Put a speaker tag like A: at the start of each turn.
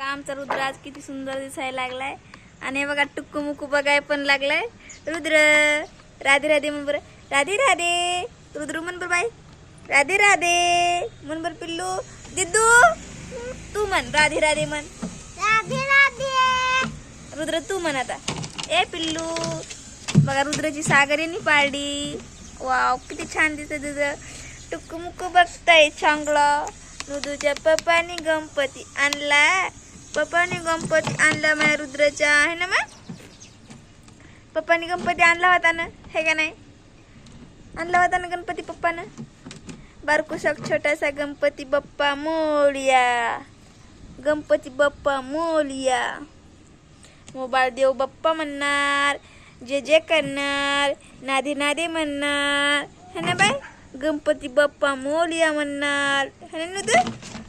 A: बघा आमचा रुद्र आज किती सुंदर दिसायला लागलाय. आणि बघा टुक्कू मुक्कू बघाय पण लागलाय. रुद्र राधे राधे म्हण बरं. राधे राधे. रुद्र म्हण बरं बाई. राधे राधे. म्हण बरं पिल्लू. दिदू तू म्हण. राधे राधे म्हण.
B: राधे राधे.
A: रुद्र तू म्हण आता. ए पिल्लू. बघा रुद्राची सागरीनी पाडली. वाव किती छान दिसत तुझं. टुक्कू मुक्कू बघताय चांगलं. रुद्रच्या पप्पानी गणपती आणला पप्पानी गणपती आणला माझ्या रुद्राच्या आहे ना मग पप्पानी गणपती आणला होता ना? हे का नाही? आणला होता ना गणपती पप्पानं? बारकुसा छोटासा गणपती बाप्पा मोलिया गणपती बाप्पा मोलिया मोबाईल देव बाप्पा म्हणणार जे जे करणार नादे नादे म्हणणार. है ना बाय गणपती बाप्पा मोलिया म्हणणार. है ना तू